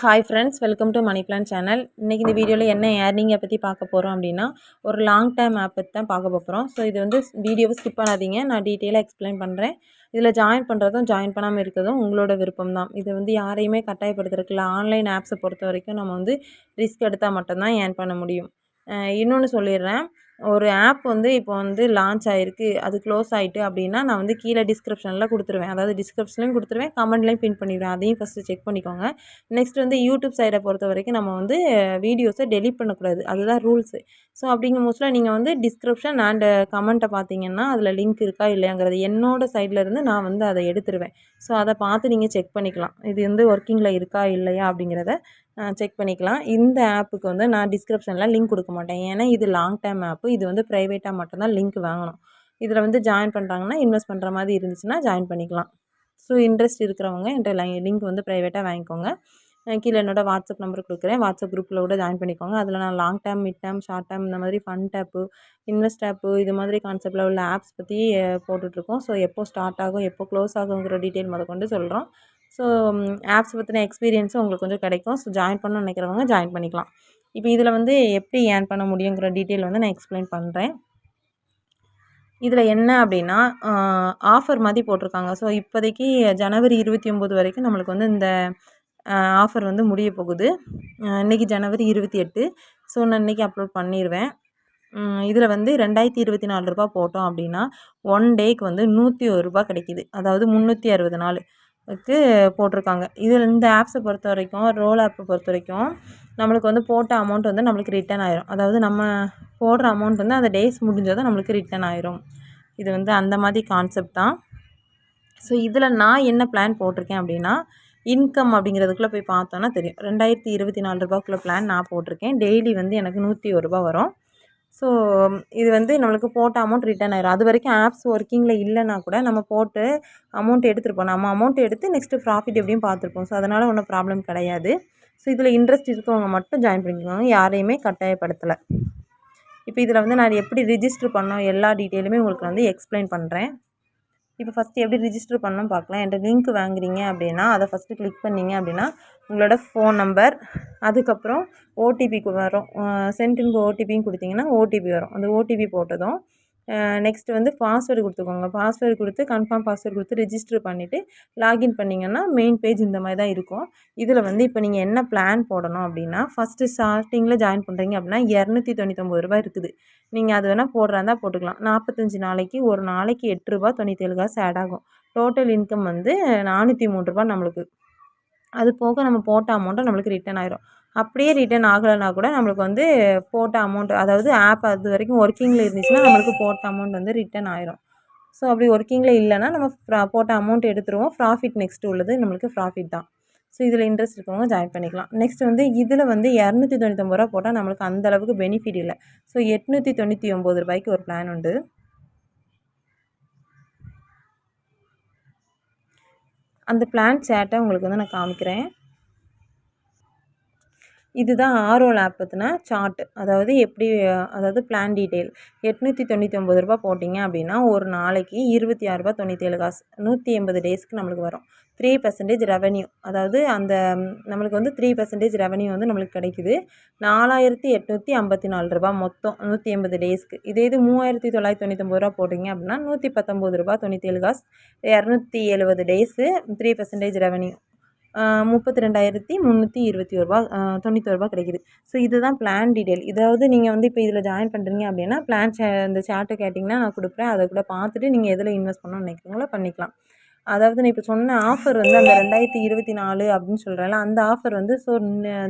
Hi friends welcome to money plan channel இன்றைக்கி இந்த வீடியோவில் என்ன ஏர்னிங்கை பற்றி பார்க்க போகிறோம் அப்படின்னா ஒரு லாங் டைம் ஆப் பற்றி தான் பார்க்க போகிறோம் ஸோ இது வந்து வீடியோவை ஸ்கிப் பண்ணாதீங்க. நான் டீட்டெயிலாக எக்ஸ்பிளைன் பண்ணுறேன் இதில் ஜாயின் பண்ணுறதும் ஜாயின் பண்ணாமல் இருக்கிறதும் உங்களோட விருப்பம் தான். இது வந்து யாரையுமே கட்டாயப்படுத்துறதுக்குல ஆன்லைன் ஆப்ஸை பொறுத்த வரைக்கும் நம்ம வந்து ரிஸ்க் எடுத்தால் மட்டும்தான் ஏர்ன் பண்ண முடியும். இன்னொன்று சொல்லிடுறேன். ஒரு ஆப் வந்து இப்போ வந்து லான்ச் ஆகிருக்கு அது க்ளோஸ் ஆகிட்டு அப்படின்னா நான் வந்து கீழே டிஸ்கிரிப்ஷனில் கொடுத்துருவேன். அதாவது டிஸ்கிரிப்ஷன்லையும் கொடுத்துருவேன். கமெண்ட்லேயும் பின் பண்ணிடுவேன். அதையும் ஃபஸ்ட்டு செக் பண்ணிக்கோங்க. நெக்ஸ்ட் வந்து யூடியூப் சைடை பொறுத்த வரைக்கும் நம்ம வந்து வீடியோஸை டெலிட் பண்ணக்கூடாது. அதுதான் ரூல்ஸு ஸோ அப்படிங்கும் மோஸ்ட்ல நீங்கள் வந்து டிஸ்கிரிப்ஷன் அண்டு கமெண்ட்டை பார்த்தீங்கன்னா அதில் லிங்க் இருக்கா இல்லையாங்கிறது என்னோடய சைடில் இருந்து நான் வந்து அதை எடுத்துருவேன். ஸோ அதை பார்த்து நீங்கள் செக் பண்ணிக்கலாம். இது வந்து ஒர்க்கிங்கில் இருக்கா இல்லையா அப்படிங்கிறத செக் பண்ணிக்கலாம். இந்த ஆப்புக்கு வந்து நான் டிஸ்கிரிப்ஷனில் லிங்க் கொடுக்க மாட்டேன். ஏன்னா இது லாங் டைம் ஆப்பு. இது வந்து ப்ரைவேட்டாக மட்டும்தான் லிங்க் வாங்கணும். இதில் வந்து ஜாயின் பண்ணுறாங்கன்னா இன்வெஸ்ட் பண்ணுற மாதிரி இருந்துச்சுன்னா ஜாயின் பண்ணிக்கலாம். ஸோ இன்ட்ரெஸ்ட் இருக்கிறவங்க என்கிட்ட லிங்க் வந்து ப்ரைவேட்டாக வாங்கிக்கோங்க. கீழே என்னோட வாட்ஸ்அப் நம்பர் கொடுக்குறேன். வாட்ஸ்அப் குரூப்பில் கூட ஜாயின் பண்ணிக்கோங்க. அதில் நான் long term mid term short term இந்த மாதிரி ஃபன் டேப்பு இன்வெஸ்ட் ஆப்பு இது மாதிரி கான்செப்டில் உள்ள ஆப்ஸ் பற்றி போட்டுட்ருக்கோம். ஸோ எப்போ ஸ்டார்ட் ஆகும் எப்போ க்ளோஸ் ஆகுங்கிற டீட்டெயில் முதற்கொண்டு கொண்டு சொல்கிறோம் ஸோ ஆப்ஸ் பற்றின எக்ஸ்பீரியன்ஸும் உங்களுக்கு கொஞ்சம் கிடைக்கும். ஸோ ஜாயின் பண்ணணும்னு நினைக்கிறவங்க ஜாயின் பண்ணிக்கலாம். இப்போ இதில் வந்து எப்படி ஏர்ன் பண்ண முடியுங்கிற டீட்டெயில் வந்து நான் எக்ஸ்பிளைன் பண்ணுறேன் இதில் என்ன அப்படின்னா ஆஃபர் மாதிரி போட்டிருக்காங்க. ஸோ இப்போதைக்கு ஜனவரி இருபத்தி ஒம்பது வரைக்கும் நம்மளுக்கு வந்து இந்த ஆஃபர் வந்து முடிய போகுது. இன்றைக்கி ஜனவரி இருபத்தி எட்டு. ஸோ நான் இன்றைக்கி அப்லோட் பண்ணிடுவேன் இதில் வந்து ரெண்டாயிரத்தி இருபத்தி நாலு ரூபா போட்டோம் அப்படின்னா ஒன் டேக்கு வந்து நூற்றி ஒரு ரூபா கிடைக்கிது. அதாவது முந்நூற்றி அறுபது நாள் க்கு போட்டிருக்காங்க. இதில் இந்த ஆப்ஸை பொறுத்த வரைக்கும் ரோல் ஆப்பை பொறுத்த வரைக்கும் நம்மளுக்கு வந்து போட்ட அமௌண்ட் வந்து நம்மளுக்கு ரிட்டர்ன் ஆயிரும். அதாவது நம்ம போடுற அமௌண்ட் வந்து அந்த டேஸ் முடிஞ்சதும் நம்மளுக்கு ரிட்டர்ன் ஆயிரும். இது வந்து அந்த மாதிரி கான்செப்ட் தான். ஸோ இதில் நான் என்ன பிளான் போட்டிருக்கேன் அப்படின்னா இன்கம் அப்படிங்கிறதுக்குள்ளே போய் பார்த்தோன்னா தெரியும். ரெண்டாயிரத்தி இருபத்தி நாலு ரூபாய்க்குள்ள பிளான் நான் போட்டிருக்கேன். டெய்லி வந்து எனக்கு நூற்றி ஒரு ரூபா வரும். ஸோ இது வந்து நம்மளுக்கு போட்ட அமௌண்ட் ரிட்டர்ன் ஆயிரும். அது வரைக்கும் ஆப்ஸ் ஒர்க்கிங்கில் இல்லைனா கூட நம்ம போட்டு அமௌண்ட் எடுத்துருப்போம் நம்ம அமௌண்ட் எடுத்து நெக்ஸ்ட்டு ப்ராஃபிட் எப்படியும் பார்த்துருப்போம். ஸோ அதனால் ஒன்றும் ப்ராப்ளம் கிடையாது. ஸோ இதில் இன்ட்ரெஸ்ட் இருக்கவங்க மட்டும் ஜாயின் பண்ணிக்கோங்க. யாரையுமே கட்டாயப்படுத்தலை. இப்போ இதில் வந்து நான் எப்படி ரிஜிஸ்டர் பண்ணோம்? எல்லா டீட்டெயிலுமே உங்களுக்கு வந்து எக்ஸ்பிளைன் பண்ணுறேன் இப்போ ஃபஸ்ட்டு எப்படி ரிஜிஸ்டர் பண்ணணும் பார்க்கலாம். என்கிட்ட லிங்க் வாங்குறீங்க அப்படின்னா அதை ஃபஸ்ட்டு கிளிக் பண்ணிங்க அப்படின்னா உங்களோட ஃபோன் நம்பர் அதுக்கப்புறம் ஓடிபிக்கு வரும். சென்டினுக்கு ஓடிபின்னு கொடுத்தீங்கன்னா ஓடிபி வரும். அந்த ஓடிபி போட்டதும் நெக்ஸ்ட்டு வந்து பாஸ்வேர்டு கொடுத்துக்கோங்க. பாஸ்வேர்டு கொடுத்து கன்ஃபார்ம் பாஸ்வேர்டு கொடுத்து ரிஜிஸ்டர் பண்ணிவிட்டு லாகின் பண்ணிங்கன்னா மெயின் பேஜ் இந்த மாதிரி தான் இருக்கும். இதில் வந்து இப்போ நீங்கள் என்ன பிளான் போடணும் அப்படின்னா ஃபஸ்ட்டு ஸ்டார்டிங்கில் ஜாயின் பண்ணுறீங்க அப்படின்னா இரநூத்தி தொண்ணூத்தொம்பது ரூபாய் இருக்குது. நீங்கள் அது வேணால் போடுறாந்தா போட்டுக்கலாம். நாற்பத்தஞ்சு நாளைக்கு ஒரு நாளைக்கு எட்டு ரூபா தொண்ணூற்றேழு காசு ஆட் ஆகும். டோட்டல் இன்கம் வந்து நானூற்றி மூணு ரூபா நம்மளுக்கு. அது போக நம்ம போட்ட அமௌண்ட்டை நம்மளுக்கு ரிட்டன் ஆயிரும். அப்படியே ரிட்டன் ஆகலைன்னா கூட நம்மளுக்கு வந்து போட்ட அமௌண்ட் அதாவது ஆப் அது வரைக்கும் ஒர்க்கிங்கில் இருந்துச்சுன்னா நம்மளுக்கு போட்ட அமௌண்ட் வந்து ரிட்டன் ஆயிரும். ஸோ அப்படி ஒர்க்கிங்கில் இல்லைன்னா நம்ம போட்ட அமௌண்ட் எடுத்துருவோம். ப்ராஃபிட் நெக்ஸ்ட் உள்ளது நம்மளுக்கு ப்ராஃபிட் தான். ஸோ இதில் இன்ட்ரெஸ்ட் இருக்கவங்க ஜாயின் பண்ணிக்கலாம். நெக்ஸ்ட் வந்து இதில் வந்து இரநூத்தி தொண்ணூத்தொம்பது ரூபா போட்டால் நம்மளுக்கு அந்தளவுக்கு பெனிஃபிட் இல்லை. ஸோ எட்நூற்றி தொண்ணூற்றி ஒம்பது ரூபாய்க்கு ஒரு பிளான் உண்டு. அந்த பிளான் சேட்டை உங்களுக்கு வந்து நான் காமிக்கிறேன். இதுதான் ஆரோல் ஆப் பற்றின சார்ட் அதாவது எப்படி அதாவது பிளான் டீட்டெயில் எட்நூற்றி தொண்ணூற்றி ஒம்பது ரூபா போட்டிங்க அப்படின்னா ஒரு நாளைக்கு இருபத்தி ஆறுரூபா தொண்ணூற்றி தொண்ணூற்றேழு காசு. நூற்றி எண்பது டேஸ்க்கு நம்மளுக்கு வரும். த்ரீ பர்சன்டேஜ் ரெவன்யூ அதாவது அந்த நம்மளுக்கு வந்து த்ரீ பர்சன்டேஜ் ரெவன்யூ வந்து நம்மளுக்கு கிடைக்குது. நாலாயிரத்தி எட்நூற்றி ஐம்பத்தி நாலு ரூபா மொத்தம் நூற்றி எண்பது டேஸ்க்கு இதே இது மூவாயிரத்தி தொள்ளாயிரத்தி தொண்ணூத்தொம்பது ரூபா போட்டிங்க அப்படின்னா நூற்றி பத்தொம்பது ரூபா தொண்ணூற்றேழு காசு. இரநூத்தி எழுபது டேஸு த்ரீ பர்சன்டேஜ் ரெவன்யூ முப்பத்தி ரெண்டாயிரத்தி முந்நூற்றி இருபத்தி ஒரு ரூபா தொண்ணூத்தொரு ரூபா கிடைக்குது. ஸோ இதுதான் பிளான் டீட்டெயில் இதாவது நீங்கள் வந்து இப்போ இதில் ஜாயின் பண்ணுறீங்க அப்படின்னா பிளான் சே இந்த சார்ட்டை கேட்டிங்கன்னா நான் கொடுப்பேன். அதை கூட பார்த்துட்டு நீங்கள் எதில் இன்வெஸ்ட் பண்ணணும்னு நினைக்கிறீங்களோ பண்ணிக்கலாம். அதாவது நான் இப்போ சொன்ன ஆஃபர் வந்து அந்த ரெண்டாயிரத்தி இருபத்தி நாலு அப்படின்னு சொல்கிறேன்ல அந்த ஆஃபர் வந்து ஸோ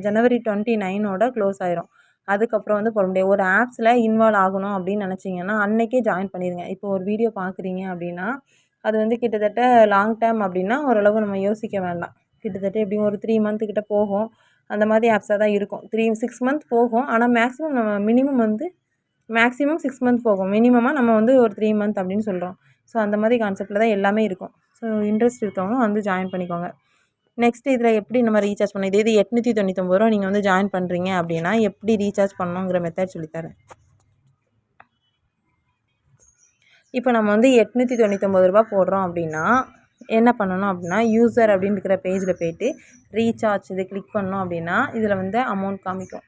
ஜனவரி டுவெண்ட்டி நைனோட க்ளோஸ் ஆயிரும். அதுக்கப்புறம் வந்து போட முடியாது. ஒரு ஆப்ஸில் இன்வால்வ் ஆகணும் அப்படின்னு நினச்சிங்கன்னா அன்றைக்கே ஜாயின் பண்ணிடுங்க. இப்போ ஒரு வீடியோ பார்க்குறீங்க அப்படின்னா அது வந்து கிட்டத்தட்ட லாங் டேர்ம் அப்படின்னா ஓரளவு நம்ம யோசிக்க வேண்டாம். கிட்டத்தட்ட எப்படியும் ஒரு த்ரீ மந்த்து கிட்ட போகும். அந்த மாதிரி ஆப்ஸாக தான் இருக்கும். த்ரீ சிக்ஸ் மந்த் போகும். ஆனால் மேக்ஸிமம் நம்ம மினிமம் வந்து மேக்ஸிமம் சிக்ஸ் மந்த் போகும். மினிமமாக நம்ம வந்து ஒரு த்ரீ மந்த் அப்படின்னு சொல்கிறோம் ஸோ அந்த மாதிரி கான்செப்டில் தான் எல்லாமே இருக்கும். ஸோ இன்ட்ரெஸ்ட் இருக்கவங்க வந்து ஜாயின் பண்ணிக்கோங்க. நெக்ஸ்ட் இதில் எப்படி நம்ம ரீசார்ஜ் பண்ண இதே இது எட்நூற்றி தொண்ணூத்தொம்பது ரூபா நீங்கள் வந்து ஜாயின் பண்ணுறீங்க அப்படின்னா எப்படி ரீசார்ஜ் பண்ணணுங்கிற மெத்தட் சொல்லித்தரேன். இப்போ நம்ம வந்து எட்நூற்றி தொண்ணூத்தொம்பது ரூபா போடுறோம் அப்படின்னா என்ன பண்ணணும் அப்படின்னா யூசர் அப்படின்னு இருக்கிற பேஜில் போயிட்டு ரீசார்ஜ் இது கிளிக் பண்ணோம் அப்படின்னா இதில் வந்து அமௌண்ட் காமிக்கும்.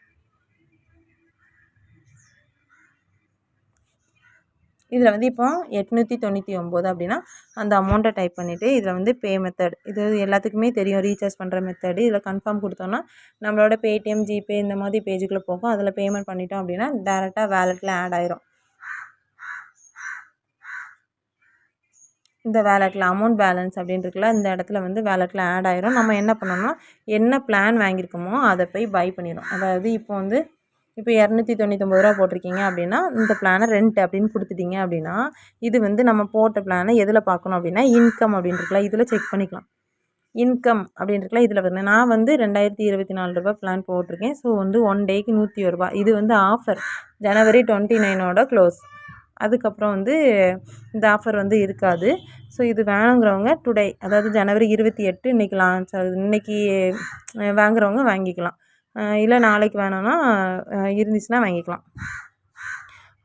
இதில் வந்து இப்போ எட்நூற்றி தொண்ணூற்றி ஒம்பது அப்படின்னா அந்த அமௌண்ட்டை டைப் பண்ணிவிட்டு இதில் வந்து பே மெத்தட் இது எல்லாத்துக்குமே தெரியும் ரீசார்ஜ் பண்ணுற மெத்தடு இதில் கன்ஃபார்ம் கொடுத்தோன்னா நம்மளோட பேடிஎம் ஜிபே இந்த மாதிரி பேஜுக்குள்ளே போகும். அதில் பேமெண்ட் பண்ணிட்டோம் அப்படின்னா டேரெக்டாக வேலெட்டில் ஆட் ஆயிரும். இந்த வேலெட்டில் அமௌண்ட் பேலன்ஸ் அப்படின்னு இருக்குல்ல இந்த இடத்துல வந்து வேலெட்டில் ஆட் ஆயிரும். நம்ம என்ன பண்ணணும்னா என்ன பிளான் வாங்கியிருக்கோமோ அதை போய் பை பண்ணிடும் அதாவது இப்போ வந்து இப்போ இரநூத்தி தொண்ணூத்தொம்பது ரூபா போட்டிருக்கீங்க அப்படின்னா இந்த பிளானை ரெண்ட் அப்படின்னு கொடுத்துட்டீங்க அப்படின்னா இது வந்து நம்ம போட்ட பிளானை எதில் பார்க்கணும் அப்படின்னா இன்கம் அப்படின்னு இதில் செக் பண்ணிக்கலாம். இன்கம் அப்படின்னு இதில் வந்து நான் வந்து ரெண்டாயிரத்தி இருபத்தி நாலு ரூபா பிளான் போட்டிருக்கேன். ஸோ வந்து ஒன் டேக்கு நூற்றி ஒரு ரூபா. இது வந்து ஆஃபர் ஜனவரி டுவெண்ட்டி நைனோட க்ளோஸ் அதுக்கப்புறம் வந்து இந்த ஆஃபர் வந்து இருக்காது. ஸோ இது வேணுங்கிறவங்க டுடே அதாவது ஜனவரி இருபத்தி எட்டு இன்றைக்கி லான்ச் ஆகுது. இன்றைக்கி வாங்குறவங்க வாங்கிக்கலாம். இல்லை நாளைக்கு வேணும்னா இருந்துச்சுன்னா வாங்கிக்கலாம்.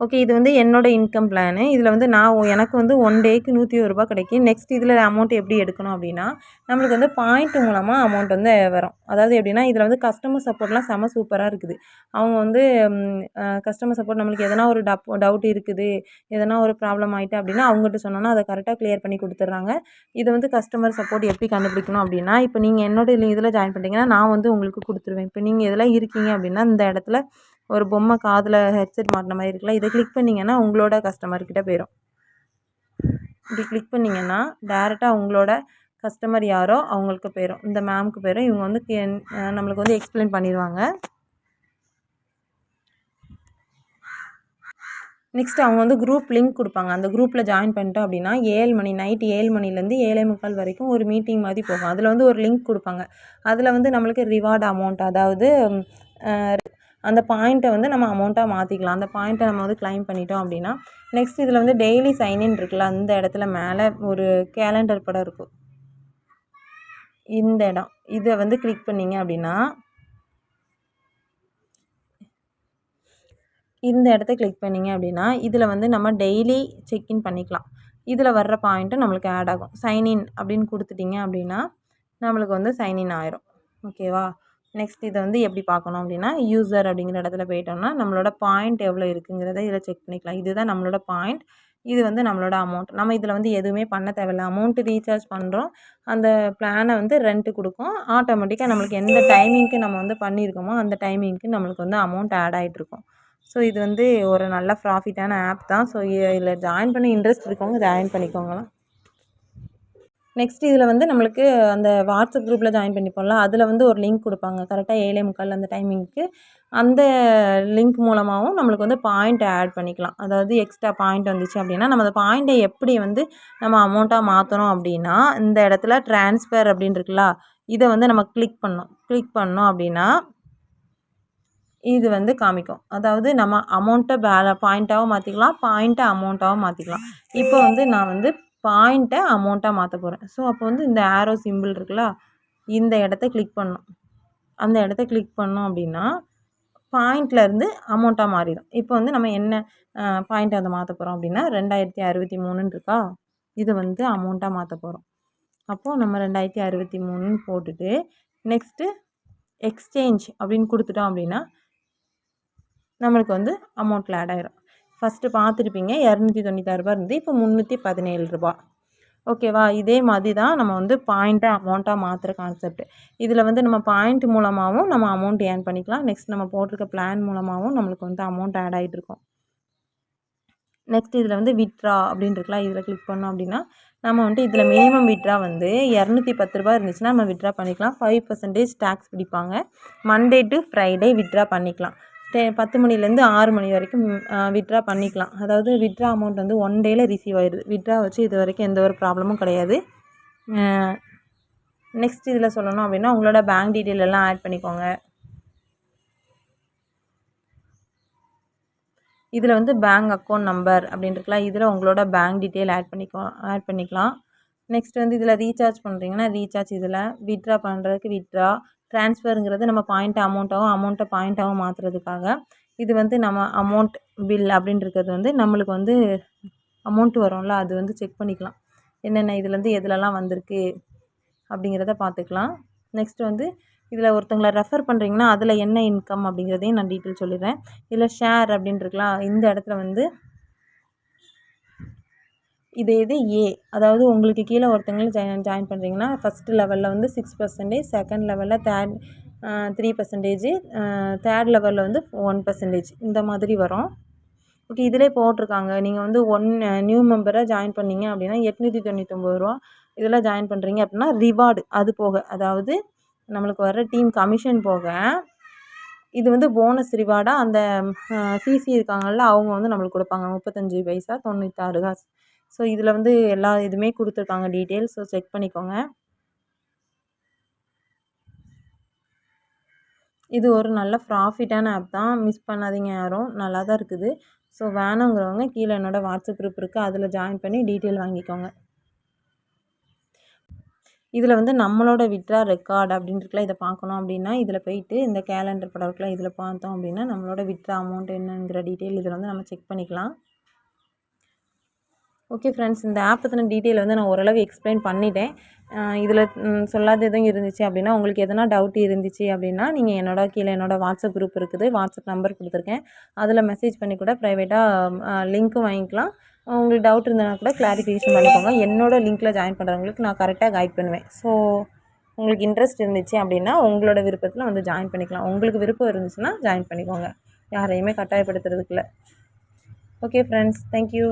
ஓகே இது வந்து என்னோடய இன்கம் பிளானு இதில் வந்து நான் எனக்கு வந்து ஒன் டேக்கு நூற்றி ஒரு ரூபா கிடைக்கும். நெக்ஸ்ட் இதில் அமௌண்ட் எப்படி எடுக்கணும் அப்படின்னா நம்மளுக்கு வந்து பாயிண்ட் மூலமாக அமௌண்ட் வந்து வரும். அதாவது எப்படின்னா இதில் வந்து கஸ்டமர் சப்போர்ட்லாம் செம சூப்பராக இருக்குது. அவங்க வந்து கஸ்டமர் சப்போர்ட் நம்மளுக்கு எதனா ஒரு டப் டவுட் இருக்குது எதனா ஒரு ப்ராப்ளம் ஆகிட்டு அப்படின்னா அவங்ககிட்ட சொன்னோன்னா அதை கரெக்டாக க்ளியர் பண்ணி கொடுத்துட்றாங்க. இதை வந்து கஸ்டமர் சப்போர்ட் எப்படி கண்டுபிடிக்கணும் அப்படின்னா இப்போ நீங்கள் என்னோட இதில் ஜாயின் பண்ணிட்டீங்கன்னா நான் வந்து உங்களுக்கு கொடுத்துருவேன். இப்போ நீங்கள் இதெல்லாம் இருக்கீங்க அப்படின்னா இந்த இடத்துல ஒரு பொம்மை காதில் ஹெட்செட் மாட்டின மாதிரி இருக்குல்ல இதை கிளிக் பண்ணிங்கன்னா உங்களோட கஸ்டமர்கிட்ட போயிடும் இப்படி கிளிக் பண்ணிங்கன்னா டேரெக்டாக உங்களோட கஸ்டமர் யாரோ அவங்களுக்கு போயிடும் இந்த மேம்க்கு போயிடும் இவங்க வந்து நம்மளுக்கு வந்து எக்ஸ்பிளைன் பண்ணிடுவாங்க. நெக்ஸ்ட் அவங்க வந்து குரூப் லிங்க் கொடுப்பாங்க. அந்த குரூப்பில் ஜாயின் பண்ணிட்டோம் அப்படின்னா ஏழு மணி நைட்டு ஏழு மணிலேருந்து ஏழே முக்கால் வரைக்கும் ஒரு மீட்டிங் மாதிரி போகும். அதில் வந்து ஒரு லிங்க் கொடுப்பாங்க. அதில் வந்து நம்மளுக்கு ரிவார்டு அமௌண்ட் அதாவது அந்த பாயிண்ட்டை வந்து நம்ம அமௌண்ட்டாக மாற்றிக்கலாம் அந்த பாயிண்ட்டை நம்ம வந்து க்ளைம் பண்ணிட்டோம் அப்படின்னா நெக்ஸ்ட் இதில் வந்து டெய்லி சைன்இன் இருக்குல்ல அந்த இடத்துல மேலே ஒரு கேலண்டர் படம் இருக்கும். இந்த இடம். இதை வந்து கிளிக் பண்ணிங்க அப்படின்னா இந்த இடத்த கிளிக் பண்ணிங்க அப்படின்னா இதில் வந்து நம்ம டெய்லி செக்இன் பண்ணிக்கலாம். இதில் வர்ற பாயிண்ட்டு நம்மளுக்கு ஆட் ஆகும். சைன்இன் அப்படின்னு கொடுத்துட்டிங்க அப்படின்னா நம்மளுக்கு வந்து சைன்இன் ஆயிரும். ஓகேவா நெக்ஸ்ட் இதை வந்து எப்படி பார்க்கணும் அப்படின்னா யூசர் அப்படிங்கிற இடத்துல போயிட்டோம்னா நம்மளோட பாயிண்ட் எவ்வளோ இருக்குங்கிறத இதில் செக் பண்ணிக்கலாம். இதுதான் நம்மளோட பாயிண்ட் இது வந்து நம்மளோட அமௌண்ட் நம்ம இதில் வந்து எதுவுமே பண்ண தேவையில்ல. அமௌண்ட்டு ரீசார்ஜ் பண்ணுறோம் அந்த பிளானை வந்து ரெண்ட்டு கொடுக்கும். ஆட்டோமேட்டிக்காக நம்மளுக்கு எந்த டைமிங்க்கு நம்ம வந்து பண்ணியிருக்கோமோ அந்த டைமிங்க்கு நம்மளுக்கு வந்து அமௌண்ட் ஆட் ஆகிட்ருக்கும் ஸோ இது வந்து ஒரு நல்ல ப்ராஃபிட்டான ஆப் தான். ஸோ இதில் ஜாயின் பண்ணி இன்ட்ரெஸ்ட் இருக்கவங்க ஜாயின் பண்ணிக்கோங்களாம். நெக்ஸ்ட் இதில் வந்து நம்மளுக்கு அந்த வாட்ஸ்அப் குரூப்பில் ஜாயின் பண்ணிப்போம்ல அதில் வந்து ஒரு லிங்க் கொடுப்பாங்க. கரெக்டாக ஏழே முக்கால் அந்த டைமிங்க்கு அந்த லிங்க் மூலமாகவும் நம்மளுக்கு வந்து பாயிண்ட் ஆட் பண்ணிக்கலாம். அதாவது எக்ஸ்ட்ரா பாயிண்ட் வந்துச்சு அப்படின்னா நம்ம அந்த பாயிண்ட்டை எப்படி வந்து நம்ம அமௌண்ட்டாக மாற்றணும் அப்படின்னா இந்த இடத்துல ட்ரான்ஸ்ஃபர் அப்படின்னு இருக்குல்ல இதை வந்து நம்ம கிளிக் பண்ணோம். கிளிக் பண்ணோம் அப்படின்னா இது வந்து காமிக்கும். அதாவது நம்ம அமௌண்ட்டை பேல பாயிண்ட்டாகவும் மாற்றிக்கலாம் பாயிண்ட்டை அமௌண்ட்டாகவும் மாற்றிக்கலாம் இப்போ வந்து நான் வந்து பாயிண்ட்டை அமௌண்ட்டாக மாற்ற போகிறேன் ஸோ அப்போ வந்து இந்த ஆரோ சிம்பிள் இருக்குல்ல இந்த இடத்த கிளிக் பண்ணணும். அந்த இடத்த கிளிக் பண்ணோம் அப்படின்னா பாயிண்ட்லேருந்து அமௌண்ட்டாக மாறிடும். இப்போ வந்து நம்ம என்ன பாயிண்ட்டை அதை மாற்ற போகிறோம் அப்படின்னா ரெண்டாயிரத்தி அறுபத்தி மூணுன்னு இருக்கா? இது வந்து அமௌண்ட்டாக மாற்ற போகிறோம் அப்போது நம்ம ரெண்டாயிரத்தி அறுபத்தி மூணுன்னு போட்டுட்டு நெக்ஸ்ட்டு எக்ஸ்சேஞ்ச் அப்படின்னு கொடுத்துட்டோம் அப்படின்னா நம்மளுக்கு வந்து அமௌண்ட்டில் ஆட் ஆகிரும் ஃபஸ்ட்டு பார்த்துருப்பீங்க இரநூத்தி தொண்ணூத்தாறுரூபா இருந்து இப்போ முந்நூற்றி பதினேழு ரூபா ஓகேவா இதே மாதிரி தான் நம்ம வந்து பாயிண்ட்டை அமௌண்ட்டாக மாற்றுற கான்செப்ட் இதில் வந்து நம்ம பாயிண்ட் மூலமாகவும் நம்ம அமௌண்ட் ஏர்ன் பண்ணிக்கலாம். நெக்ஸ்ட் நம்ம போட்டிருக்க பிளான் மூலமாகவும் நம்மளுக்கு வந்து அமௌண்ட் ஆட் ஆகிட்டு இருக்கும். நெக்ஸ்ட் இதில் வந்து விட்ரா அப்படின்னு இருக்கலாம் இதில் கிளிக் பண்ணோம் அப்படின்னா நம்ம வந்துட்டு இதில் மினிமம் விட்ரா வந்து இரநூத்தி பத்து ரூபா இருந்துச்சுன்னா நம்ம விட்ரா பண்ணிக்கலாம். ஃபைவ் பர்சன்டேஜ் டேக்ஸ் பிடிப்பாங்க. மண்டே டு ஃப்ரைடே விட்ரா பண்ணிக்கலாம். டெ பத்து மணிலேருந்து ஆறு மணி வரைக்கும் வித்ட்ரா பண்ணிக்கலாம். அதாவது வித்ட்ரா அமௌண்ட் வந்து ஒன் டேயில் ரிசீவ் ஆயிடுது. வித்ட்ரா வச்சு இது வரைக்கும் எந்த ஒரு ப்ராப்ளமும் கிடையாது. நெக்ஸ்ட் இதில் சொல்லணும் அப்படின்னா உங்களோட பேங்க் டீட்டெயில் எல்லாம் ஆட் பண்ணிக்கோங்க. இதில் வந்து பேங்க் அக்கௌண்ட் நம்பர் அப்படின்ட்டுருக்கலாம் இதில் உங்களோட பேங்க் டீட்டெயில் ஆட் பண்ணிக்கோ ஆட் பண்ணிக்கலாம். நெக்ஸ்ட் வந்து இதில் ரீசார்ஜ் பண்ணுறீங்கன்னா ரீசார்ஜ் இதில் வித்ட்ரா பண்ணுறதுக்கு வித்ட்ரா ட்ரான்ஸ்ஃபருங்கிறது நம்ம பாயிண்ட்டை அமௌண்ட்டாகவும் அமௌண்ட்டை பாயிண்ட்டாகவும் மாற்றுறதுக்காக இது வந்து நம்ம அமௌண்ட் பில் அப்படின்றது இருக்கிறது வந்து நம்மளுக்கு வந்து அமௌண்ட் வரும்ல அது வந்து செக் பண்ணிக்கலாம். என்னென்ன இதுலேருந்து எதுலலாம் வந்திருக்கு அப்படிங்கிறத பார்த்துக்கலாம் நெக்ஸ்ட் வந்து இதில் ஒருத்தங்களை ரெஃபர் பண்ணுறீங்கன்னா அதில் என்ன இன்கம் அப்படிங்கிறதையும் நான் டீட்டெயில் சொல்லிடுறேன். இதில் ஷேர் அப்படின்ட்டுருக்கலாம் இந்த இடத்துல வந்து இது இது ஏ அதாவது உங்களுக்கு கீழே ஒருத்தங்களும் ஜாயின் ஜாயின் பண்ணுறீங்கன்னா ஃபஸ்ட்டு லெவலில் வந்து சிக்ஸ் பர்சன்டேஜ் செகண்ட் லெவலில் தேர்ட் த்ரீ பர்சன்டேஜ் தேர்ட் லெவலில் வந்து ஒன் பர்சன்டேஜ் இந்த மாதிரி வரும். ஓகே இதிலே போட்டிருக்காங்க. நீங்கள் வந்து ஒன் நியூ மெம்பராக ஜாயின் பண்ணீங்க அப்படின்னா எட்நூற்றி தொண்ணூற்றொம்பது ரூபா. இதெல்லாம் ஜாயின் பண்ணுறீங்க அப்படின்னா ரிவார்டு அது போக அதாவது நம்மளுக்கு வர டீம் கமிஷன் போக இது வந்து போனஸ் ரிவார்டாக அந்த சிசி இருக்காங்கல்ல அவங்க வந்து நம்மளுக்கு கொடுப்பாங்க. முப்பத்தஞ்சு பைசா தொண்ணூற்றாறு காசு. ஸோ இதில் வந்து எல்லா இதுவுமே கொடுத்துருக்காங்க டீட்டெயில்ஸ் ஸோ செக் பண்ணிக்கோங்க. இது ஒரு நல்ல ப்ராஃபிட்டான ஆப் தான். மிஸ் பண்ணாதீங்க யாரும். நல்லா தான் இருக்குது. ஸோ வேணுங்கிறவங்க கீழே என்னோடய வாட்ஸ்அப் குரூப் இருக்குது அதில் ஜாயின் பண்ணி டீட்டெயில் வாங்கிக்கோங்க. இதில் வந்து நம்மளோட விட்ரா ரெக்கார்டு அப்படின்னு இதை பார்க்கணும் அப்படின்னா இதில் போயிட்டு இந்த கேலண்டர் படம் இருக்குல்ல இதில் பார்த்தோம் அப்படின்னா நம்மளோட விட்ரா அமௌண்ட் என்னங்கிற டீட்டெயில் இதில் வந்து நம்ம செக் பண்ணிக்கலாம். ஓகே ஃப்ரெண்ட்ஸ் இந்த ஆப் பற்றின டீட்டெயில் வந்து நான் ஓரளவு எக்ஸ்பிளைன் பண்ணிட்டேன். இதில் சொல்லாத எதுவும் இருந்துச்சு அப்படின்னா உங்களுக்கு எதனா டவுட் இருந்துச்சு அப்படின்னா நீங்கள் என்னோட கீழே என்னோடய வாட்ஸ்அப் குரூப் இருக்குது. வாட்ஸ்அப் நம்பர் கொடுத்துருக்கேன். அதில் மெசேஜ் பண்ணி கூட ப்ரைவேட்டாக லிங்க்கும் வாங்கிக்கலாம். உங்களுக்கு டவுட் இருந்ததுனா கூட கிளாரிஃபிகேஷன் பண்ணிக்கோங்க. என்னோட லிங்க்கில் ஜாயின் பண்ணுறவங்களுக்கு நான் கரெக்டாக கைட் பண்ணுவேன். ஸோ உங்களுக்கு இன்ட்ரெஸ்ட் இருந்துச்சு அப்படின்னா உங்களோட விருப்பத்தில் வந்து ஜாயின் பண்ணிக்கலாம். உங்களுக்கு விருப்பம் இருந்துச்சுன்னா ஜாயின் பண்ணிக்கோங்க. யாரையுமே கட்டாயப்படுத்துறதுக்குள்ள ஓகே ஃப்ரெண்ட்ஸ் தேங்க்யூ